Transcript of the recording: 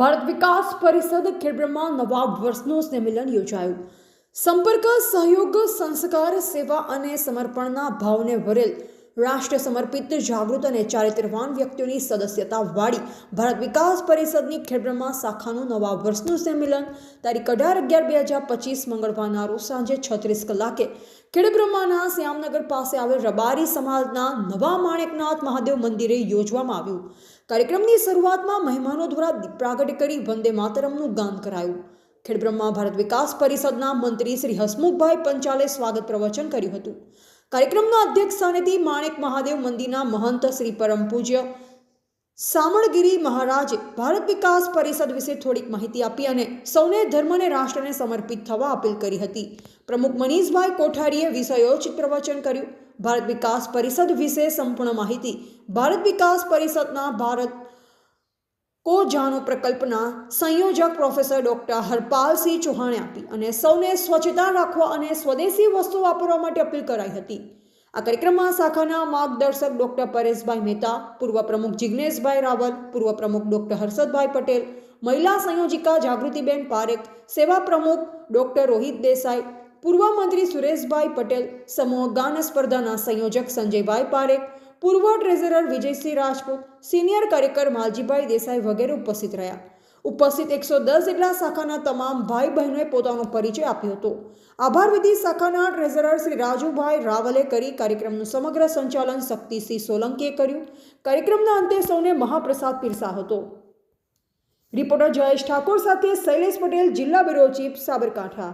ભારત વિકાસ પરિષદ ખેડબ્રહ્મા નવા વર્ષનું સંમેલન યોજાયું. સંપર્ક, સહયોગ, સંસ્કાર, સેવા અને સમર્પણના ભાવને ભરેલ રાષ્ટ્ર સમર્પિત જાગૃત અને ચારિત્રવાન વ્યક્તિઓની સદસ્યતા વાળી ભારત વિકાસ પરિષદની ખેડબ્રહ્મા શાખાનું નવા વર્ષનું સંમેલન તારીખ અઢાર અગિયાર બે હજાર પચીસ મંગળવારના રોજ સાંજે છત્રીસ કલાકે ખેડબ્રહ્માના શ્યામનગર પાસે આવેલ રબારી સમાજના નવા માણેકનાથ મહાદેવ મંદિરે યોજવામાં આવ્યું. કાર્યક્રમની શરૂઆતમાં મહેમાનો દ્વારા પ્રાગટ્ય કરી વંદે માતરમનું ગાન કરાયું. ખેડબ્રહ્મા ભારત વિકાસ પરિષદના મંત્રી શ્રી હસમુખભાઈ પંચાલે સ્વાગત પ્રવચન કર્યું હતું. કાર્યક્રમના અધ્યક્ષ સ્થાનેથી માણેક મહાદેવ મંદિરના મહંત શ્રી પરમ પૂજ્ય સામળગીરી મહારાજે ભારત વિકાસ પરિષદ વિશે થોડીક માહિતી આપી અને સૌને ધર્મ અને રાષ્ટ્રને સમર્પિત થવા અપીલ કરી હતી. પ્રમુખ મનીષભાઈ કોઠારીએ વિષયોચિત પ્રવચન કર્યું. ભારત વિકાસ પરિષદ વિશે સંપૂર્ણ માહિતી ભારત વિકાસ પરિષદના ભારત કો જાણો પ્રકલ્પના સંયોજક પ્રોફેસર ડોક્ટર હરપાલસિંહ ચૌહાણે આપી અને સૌને સ્વચ્છતા રાખવા અને સ્વદેશી વસ્તુ વાપરવા માટે અપીલ કરાઈ હતી. આ કાર્યક્રમમાં શાખાના માર્ગદર્શક ડોક્ટર પરેશભાઈ મહેતા, પૂર્વ પ્રમુખ જિજ્ઞેશભાઈ રાવલ, પૂર્વ પ્રમુખ ડોક્ટર હર્ષદભાઈ પટેલ, મહિલા સંયોજિકા જાગૃતિબેન પારેખ, સેવા પ્રમુખ ડોક્ટર રોહિત દેસાઈ, પૂર્વ મંત્રી સુરેશભાઈ પટેલ, સમૂહ ગાન સ્પર્ધાના સંયોજક સંજયભાઈ પારેખ પૂર્વ ટ્રેઝરર વિજયસિંહ રાજપૂત, સિનિયર કાર્યકર માલજીભાઈ દેસાઈ વગેરે ઉપસ્થિત રહ્યા. ઉપસ્થિત એકસો દસ જેટલા શાખાના તમામ ભાઈ બહેનોએ પોતાનો પરિચય આપ્યો હતો. આભાર વિધિ શાખાના ટ્રેઝરર શ્રી રાજુભાઈ રાવલે કરી કાર્યક્રમનું સમગ્ર સંચાલન શક્તિસિંહ સોલંકીએ કર્યું. કાર્યક્રમના અંતે સૌને મહાપ્રસાદ પીરસા હતો. રિપોર્ટર જયેશ ઠાકોર સાથે શૈલેષ પટેલ, જિલ્લા બ્યુરો ચીફ સાબરકાંઠા.